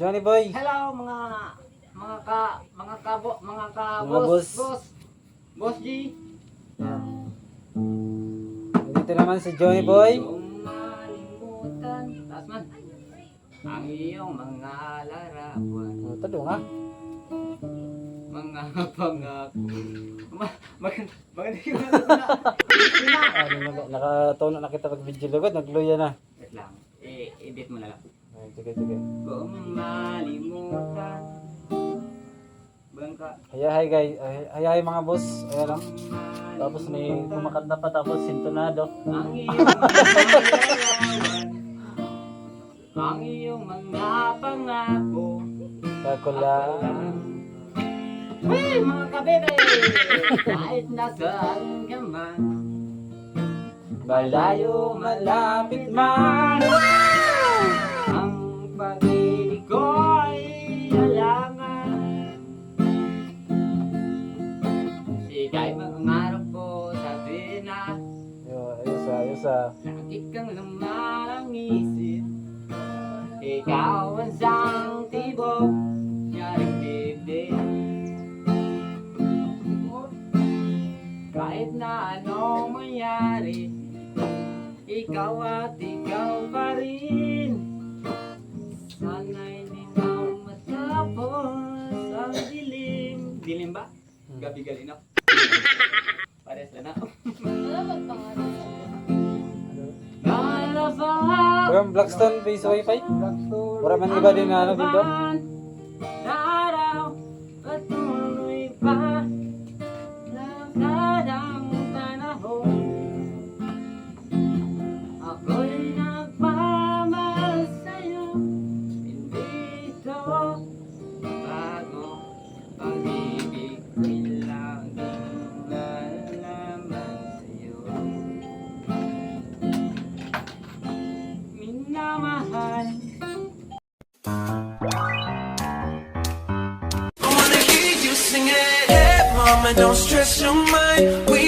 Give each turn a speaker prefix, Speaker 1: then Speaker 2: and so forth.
Speaker 1: Johnny Boy.
Speaker 2: Hello mga mga ka mga kabo mga ka
Speaker 1: Mga
Speaker 2: boss,
Speaker 1: boss.
Speaker 2: boss boss G.
Speaker 1: Dito naman si Johnny Boy.
Speaker 2: Taas man. Ang iyong mga larawan,
Speaker 1: Oh, tado nga.
Speaker 2: mga pangako. Ma, mag, maganda yung ano na. na.
Speaker 1: Naka, nakatono na kita pag video lugod. Nagluya na.
Speaker 2: Wait lang, i-edit mo na lang.
Speaker 1: Ay, sige, sige.
Speaker 2: Kung malimutan, bangka.
Speaker 1: Haya, hi guys. Ay, Haya, hi mga boss. Ayan lang. Tapos may kumakanta pa tapos sintonado.
Speaker 2: Ang iyong mga ang iyong mga pangako.
Speaker 1: Kakulang.
Speaker 2: Hey, mga kabebe! Kahit nasaan ka man,
Speaker 1: Malayo, malapit man. Ah.
Speaker 2: lagi kang lumarang isip. Ikaw ang sang tibok, yaring bibig. Kahit na anong mangyari, ikaw at ikaw pa rin. Sana'y di na matapos ang dilim. Dilim ba? Gabi galinaw. Pares na na.
Speaker 1: From Blackstone base wifi. Wala man iba din na ano dito.
Speaker 3: I wanna hear you sing it. Hey, mama, don't stress your mind. We